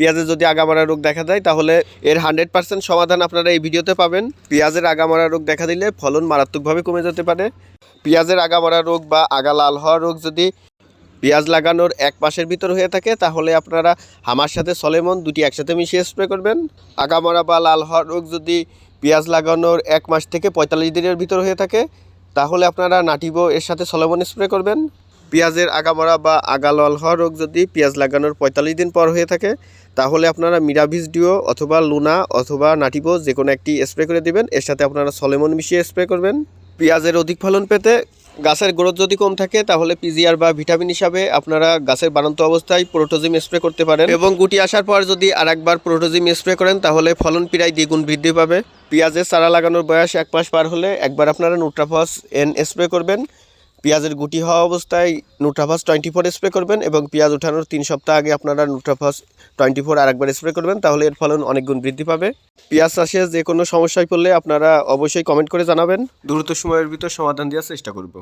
পেঁয়াজের যদি আগামারা রোগ দেখা দেয়, তাহলে এর হান্ড্রেড পার্সেন্ট সমাধান আপনারা এই ভিডিওতে পাবেন। পেঁয়াজের আগামারা রোগ দেখা দিলে ফলন মারাত্মকভাবে কমে যেতে পারে। পেঁয়াজের আগামারা রোগ বা আগা লাল হওয়া রোগ যদি পেঁয়াজ লাগানোর এক মাসের ভিতর হয়ে থাকে, তাহলে আপনারা হামার সাথে সলেমন দুটি একসাথে মিশিয়ে স্প্রে করবেন। আগামরা বা লাল হওয়ার রোগ যদি পেঁয়াজ লাগানোর এক মাস থেকে পঁয়তাল্লিশ দিনের ভিতর হয়ে থাকে, তাহলে আপনারা নাটিবো এর সাথে সলেমন স্প্রে করবেন। পেঁয়াজের আগামরা বা আগা লাল হওয়া রোগ যদি পেঁয়াজ লাগানোর পঁয়তাল্লিশ দিন পর হয়ে থাকে, তাহলে আপনারা মিরাভিস ডিও অথবা লুনা অথবা নাটিবো যে কোনো একটি স্প্রে করে দিবেন। এর সাথে আপনারা সলেমন মিশিয়ে স্প্রে করবেন। পেঁয়াজের অধিক ফলন পেতে গাছের গ্রোথ যদি কম থাকে, তাহলে পিজিআর বা ভিটামিন হিসাবে আপনারা গাছের বাড়ন্ত অবস্থায় প্রোটোজিম স্প্রে করতে পারেন। এবং গুটি আসার পর যদি আরেকবার প্রোটোজিম স্প্রে করেন, তাহলে ফলন প্রায় দ্বিগুণ বৃদ্ধি পাবে। পেঁয়াজের চারা লাগানোর বয়স এক মাস পার হলে একবার আপনারা নুট্রাফস এন স্প্রে করবেন। পেঁয়াজের গুটি হওয়া অবস্থায় নুট্রাফাস টোয়েন্টি ফোর স্প্রে করবেন এবং পেঁয়াজ ওঠানোর তিন সপ্তাহ আগে আপনারা নুট্রাফাস টোয়েন্টি ফোর আরেকবার স্প্রে করবেন তাহলে এর ফলন অনেক গুণ বৃদ্ধি পাবে। পেঁয়াজ চাষে যে কোনো সমস্যায় পড়লে আপনারা অবশ্যই কমেন্ট করে জানাবেন। দ্রুত সময়ের ভিতর সমাধান দেওয়ার চেষ্টা করব।